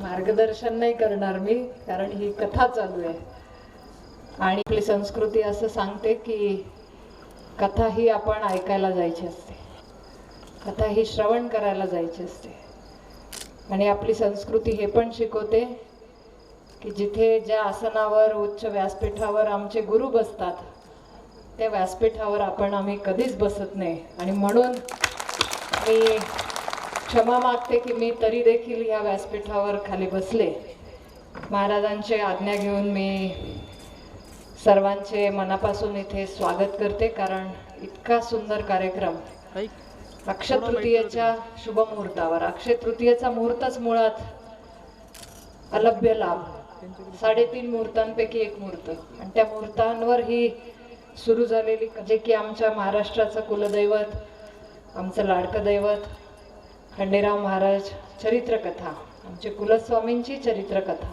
मार्गदर्शन नाही करणार मी कारण ही कथा चालू आहे. आणि आपली संस्कृती असं सांगते की कथा ही आपण ऐकायला जायची असते. कथा ही श्रवण करायला जायची असते. आणि आपली संस्कृती हे पण शिकवते की जिथे ज्या आसनावर उच्च व्यासपीठावर आमचे गुरु बसतात त्या व्यासपीठावर आपण आम्ही कधीच बसत नाही. आणि म्हणून मी क्षमा मागते की मी तरी देखील या व्यासपीठावर खाली बसले. महाराजांचे आज्ञा घेऊन मी सर्वांचे मनापासून इथे स्वागत करते कारण इतका सुंदर कार्यक्रम अक्षय तृतीयेच्या शुभमुहूर्तावर. अक्षय तृतीयेचा मुहूर्तच मुळात अलभ्य लाभ साडेतीन मुहूर्तांपैकी एक मुहूर्त. आणि त्या मुहूर्तांवर ही सुरू झालेली जे की आमच्या महाराष्ट्राचं कुलदैवत आमचं लाडकं दैवत खंडेराव महाराज चरित्रकथा आमचे कुलस्वामींची चरित्रकथा.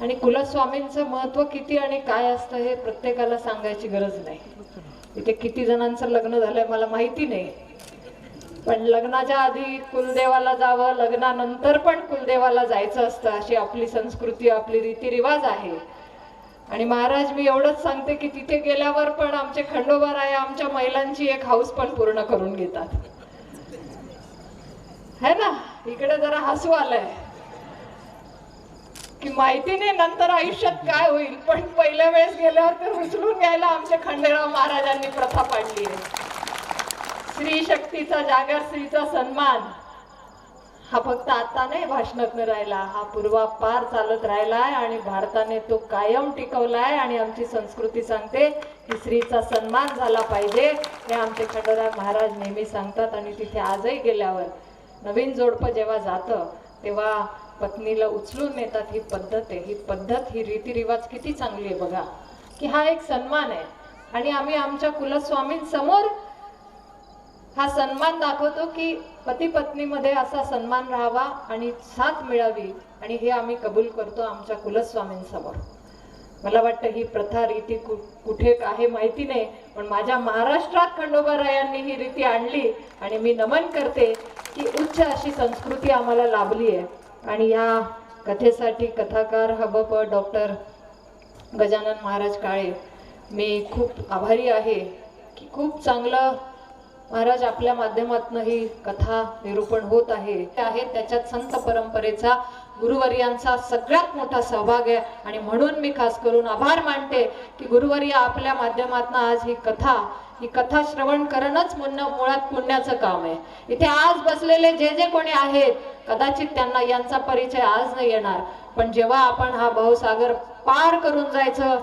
आणि कुलस्वामींचं महत्त्व किती आणि काय असतं हे प्रत्येकाला सांगायची गरज नाही. इथे किती जणांचं लग्न झालंय मला माहिती नाही. पण लग्नाच्या आधी कुलदेवाला जावं लग्नानंतर पण कुलदेवाला जायचं असतं अशी आपली संस्कृती आपली रीतिरिवाज आहे. आणि महाराज मी एवढंच सांगते की तिथे गेल्यावर पण आमचे खंडोबा आहे आमच्या महिलांची एक हाऊस पण पूर्ण करून घेतात. है ना? इकडे जरा हसू आलंय. की माहिती नाही नंतर आयुष्यात काय होईल पण पहिल्या वेळेस गेल्यावर तर उचलून घ्यायला आमच्या खंडेराव महाराजांनी प्रथा पाडली आहे. स्त्री शक्तीचा जागर स्त्रीचा सन्मान. हा फक्त आता नाही भाषणातनं राहिला. हा पूर्वापार चालत राहिलाय आणि भारताने तो कायम टिकवलाय आणि आमची संस्कृती सांगते की स्त्रीचा सन्मान झाला पाहिजे. हे आमचे खंडोराव महाराज नेहमी सांगतात आणि तिथे आजही गेल्यावर. नवीन जोडपं जेव्हा जातं तेव्हा पत्नीला उचलून नेतात ही पद्धत आहे. ही पद्धत ही रीतिरिवाज किती चांगली आहे बघा. की हा एक सन्मान आहे. आणि आम्ही आमच्या कुलस्वामींसमोर हा सन्मान दाखवतो की पती पत्नीमध्ये असा सन्मान राहावा आणि साथ मिळावी. आणि हे आम्ही कबूल करतो आमच्या कुलस्वामींसमोर मला वाटतं ही प्रथा रीती कुठे आहे माहिती नाही पण माझ्या महाराष्ट्रात खंडोबारायांनी ही रीती आणली आणि मी नमन करते. की उच्च अशी संस्कृती आम्हाला लाभली आहे. आणि या कथेसाठी कथाकार हबप डॉक्टर गजानन महाराज काळे मी खूप आभारी आहे की खूप चांगलं महाराज आपल्या माध्यमातून ही कथा निरूपण होत आहे. आहे त्याच्यात संत परंपरेचा गुरुवर्यांचा सगळ्यात मोठा सहभाग आहे. आणि म्हणून मी खास करून आभार मानते की गुरुवर्य आपल्या माध्यमातून आज ही कथा ही कथा श्रवण करणंच मुन्न मुळात पुण्याचं काम आहे. इथे आज बसलेले जे जे कोणी आहेत कदाचित त्यांना यांचा परिचय आज नाही येणार. पण जेव्हा आपण हा भाऊसागर पार करून जायचं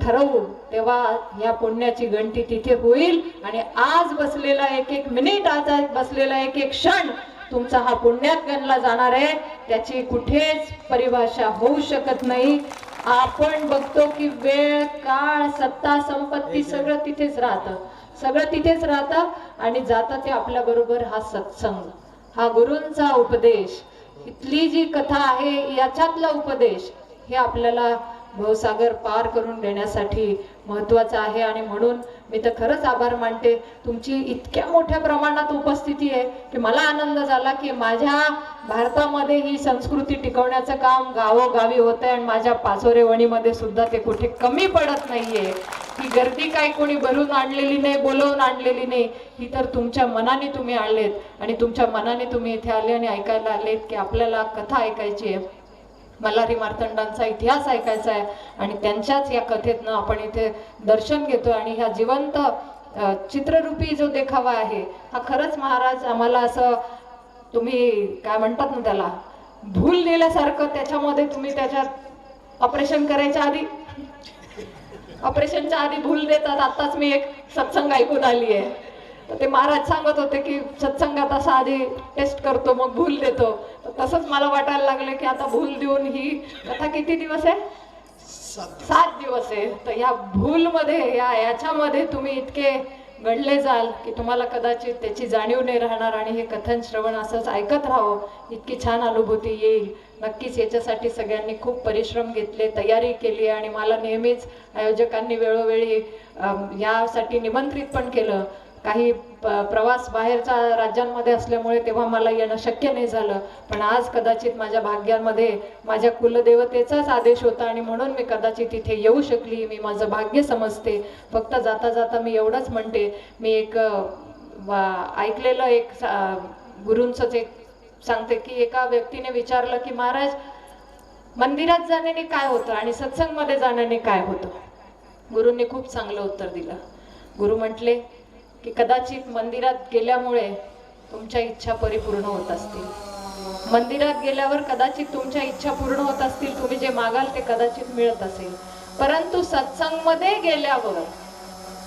ठरवू तेव्हा या पुण्याची गणती तिथे होईल. आणि आज बसलेला एक एक मिनिट आज बसलेला एक एक क्षण तुमचा हा पुण्यात गणला जाणार आहे. त्याची कुठेच परिभाषा होऊ शकत नाही. आपण बघतो की वेळ काळ सत्ता संपत्ती सगळं तिथेच राहतं. सगळं तिथेच राहतं आणि जातं ते आपल्या बरोबर हा सत्संग. हा गुरूंचा उपदेश. इथली जी कथा आहे याच्यातला उपदेश हे आपल्याला भवसागर पार करून देण्यासाठी महत्त्वाचं आहे. आणि म्हणून मी तर खरंच आभार मानते. तुमची इतक्या मोठ्या प्रमाणात उपस्थिती आहे की मला आनंद झाला की माझ्या भारतामध्ये ही संस्कृती टिकवण्याचं काम गावोगावी होतं आहे आणि माझ्या पाचोरेवणीमध्ये सुद्धा ते कुठे कमी पडत नाही आहे ही गर्दी काय कोणी भरून आणलेली नाही बोलवून आणलेली नाही. ही तर तुमच्या मनाने तुम्ही आणलेत. आणि तुमच्या मनाने तुम्ही इथे आले आणि ऐकायला आलेत की आपल्याला कथा ऐकायची आहे. मल्हारी मार्तंडांचा इतिहास ऐकायचा आहे आणि त्यांच्याच या कथेतनं आपण इथे दर्शन घेतो आणि ह्या जिवंत चित्ररूपी जो देखावा आहे हा खरंच महाराज आम्हाला असं तुम्ही काय म्हणतात ना त्याला भूल नेल्यासारखं त्याच्यामध्ये तुम्ही त्याच्यात ऑपरेशन करायच्या आधी ऑपरेशनच्या आधी भूल देतात. आताच मी एक सत्संग ऐकून आली आहे ते महाराज सांगत होते की सत्संगात असा आधी टेस्ट करतो मग भूल देतो. तसंच मला वाटायला लागलं की आता भूल देऊन ही कथा किती दिवस आहे? सात दिवस. आहे. तर या भूलमध्ये या याच्यामध्ये तुम्ही इतके घडले जाल की तुम्हाला कदाचित त्याची जाणीव नाही राहणार आणि हे कथन श्रवण असंच ऐकत राहावं. इतकी छान अनुभूती येईल. नक्कीच याच्यासाठी सगळ्यांनी खूप परिश्रम घेतले तयारी केली आणि मला नेहमीच आयोजकांनी वेळोवेळी यासाठी निमंत्रित पण केलं. काही प- प्रवास बाहेरच्या राज्यांमध्ये असल्यामुळे तेव्हा मला येणं शक्य नाही झालं. पण आज कदाचित माझ्या भाग्यामध्ये माझ्या कुलदेवतेचाच आदेश होता आणि म्हणून मी कदाचित इथे येऊ शकली मी माझं भाग्य समजते. फक्त जाता जाता मी एवढंच म्हणते. मी एक ऐकलेलं एक सा- गुरूंचंच एक सांगते की एका व्यक्तीने विचारलं की महाराज मंदिरात जाण्याने काय होतं आणि सत्संगमध्ये जाण्याने काय होतं? गुरूंनी खूप चांगलं उत्तर दिलं. गुरु म्हटले की कदाचित मंदिरात गेल्यामुळे तुमच्या इच्छा परिपूर्ण होत असतील. मंदिरात गेल्यावर कदाचित तुमच्या इच्छा पूर्ण होत असतील तुम्ही जे मागाल ते कदाचित मिळत असेल. परंतु सत्संगमध्ये गेल्यावर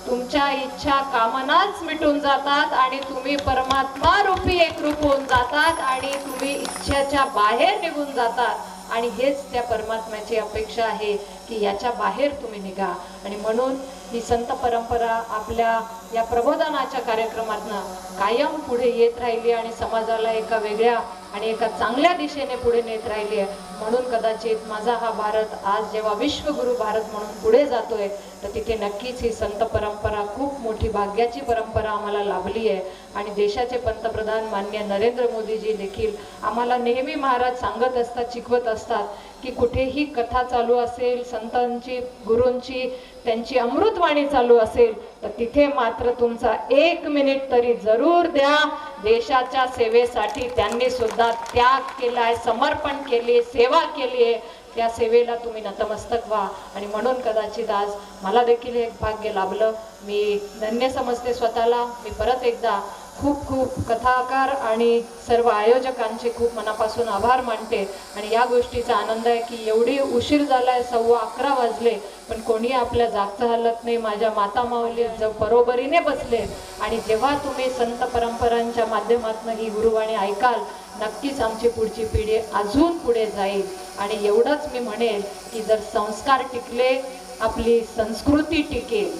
तुमच्या इच्छा कामनाच मिटून जातात आणि तुम्ही परमात्मा रूपी एकरूप होऊन जातात आणि तुम्ही इच्छेच्या बाहेर निघून जातात. आणि हेच त्या परमात्म्याची अपेक्षा आहे. की याच्या बाहेर तुम्ही निघा. आणि म्हणून ही संत परंपरा आपल्या या प्रबोधनाच्या कार्यक्रमातनं कायम पुढे येत राहिली आणि समाजाला एका वेगळ्या आणि एका चांगल्या दिशेने पुढे नेत राहिली आहे. म्हणून कदाचित माझा हा भारत आज जेव्हा विश्वगुरु भारत म्हणून पुढे जातोय तर तिथे नक्कीच ही संत परंपरा खूप मोठी भाग्याची परंपरा आम्हाला लाभली आहे. आणि देशाचे पंतप्रधान मान्य नरेंद्र मोदीजी देखील आम्हाला नेहमी महाराज सांगत असतात शिकवत असतात की कुठेही कथा चालू असेल संतांची गुरूंची त्यांची अमृतवाणी चालू असेल तर तिथे मात्र तुमचा एक मिनिट तरी जरूर द्या. देशाच्या सेवेसाठी त्यांनी सुद्धा त्याग केलाय समर्पण केले सेवा केली आहे त्या सेवेला तुम्ही नतमस्तक व्हा. आणि म्हणून कदाचित आज मला देखील हे भाग्य लाभलं. मी धन्य समजते स्वतःला. मी परत एकदा खूप खूप कथाकार आणि सर्व आयोजकांचे खूप मनापासून आभार मानते. आणि या गोष्टीचा आनंद आहे की एवढी उशीर झाला आहे सव्वा अकरा वाजले पण कोणी आपल्या जागचं हलत नाही. माझ्या माता माऊली ज बरोबरीने बसले आणि जेव्हा तुम्ही संत परंपरांच्या माध्यमातून ही गुरुवाणी ऐकाल नक्कीच आमची पुढची पिढी अजून पुढे जाईल. आणि एवढंच मी म्हणेल की जर संस्कार टिकले आपली संस्कृती टिकेल.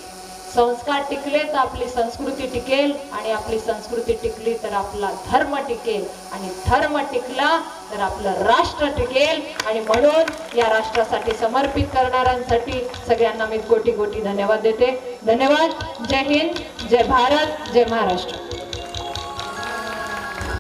संस्कार टिकले तर आपली संस्कृती टिकेल आणि आपली संस्कृती टिकली तर आपला धर्म टिकेल. आणि धर्म टिकला तर आपलं राष्ट्र टिकेल. आणि म्हणून या राष्ट्रासाठी समर्पित करणाऱ्यांसाठी सगळ्यांना मी कोटी कोटी धन्यवाद देते. धन्यवाद. जय हिंद. जय भारत. जय महाराष्ट्र.